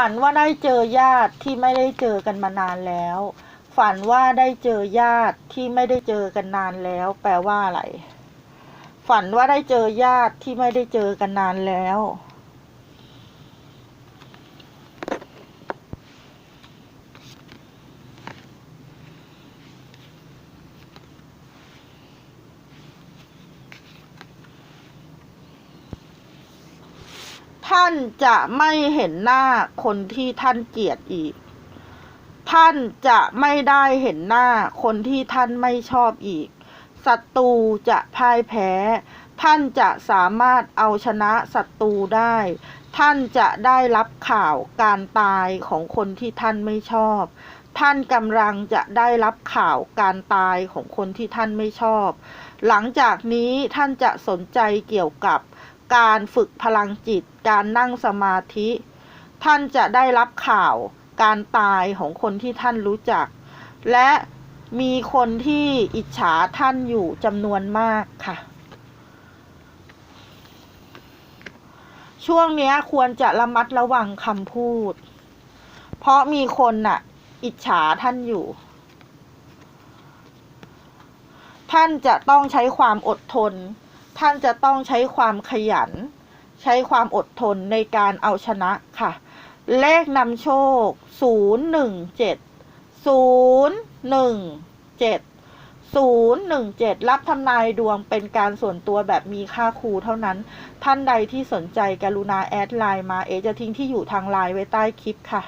ฝันว่าได้เจอญาติที่ไม่ได้เจอกันมานานแล้ว ฝันว่าได้เจอญาติที่ไม่ได้เจอกันนานแล้ว แปลว่าอะไร ฝันว่าได้เจอญาติที่ไม่ได้เจอกันนานแล้ว ท่านจะไม่เห็นหน้าคนที่ท่านเกลียดอีก ท่านจะไม่ได้เห็นหน้าคนที่ท่านไม่ชอบอีก ศัตรูจะพ่ายแพ้ ท่านจะสามารถเอาชนะศัตรูได้ ท่านจะได้รับข่าวการตายของคนที่ท่านไม่ชอบ ท่านกำลังจะได้รับข่าวการตายของคนที่ท่านไม่ชอบ หลังจากนี้ท่านจะสนใจเกี่ยวกับ การฝึกพลังจิต การนั่งสมาธิ ท่านจะได้รับข่าวการตายของคนที่ท่านรู้จัก และมีคนที่อิจฉาท่านอยู่จำนวนมากค่ะ ช่วงนี้ควรจะระมัดระวังคำพูด เพราะมีคนน่ะ อิจฉาท่านอยู่ ท่านจะต้องใช้ความอดทน ท่านจะต้องใช้ความขยัน ใช้ความอดทนในการเอาชนะค่ะ เลขนำโชค 0 1 7 0 1 7 0 1 7 รับทำนายดวงเป็นการส่วนตัวแบบมีค่าครูเท่านั้น ท่านใดที่สนใจกรุณาแอดไลน์มาเอจะทิ้งที่อยู่ทางไลน์ไว้ใต้คลิปค่ะ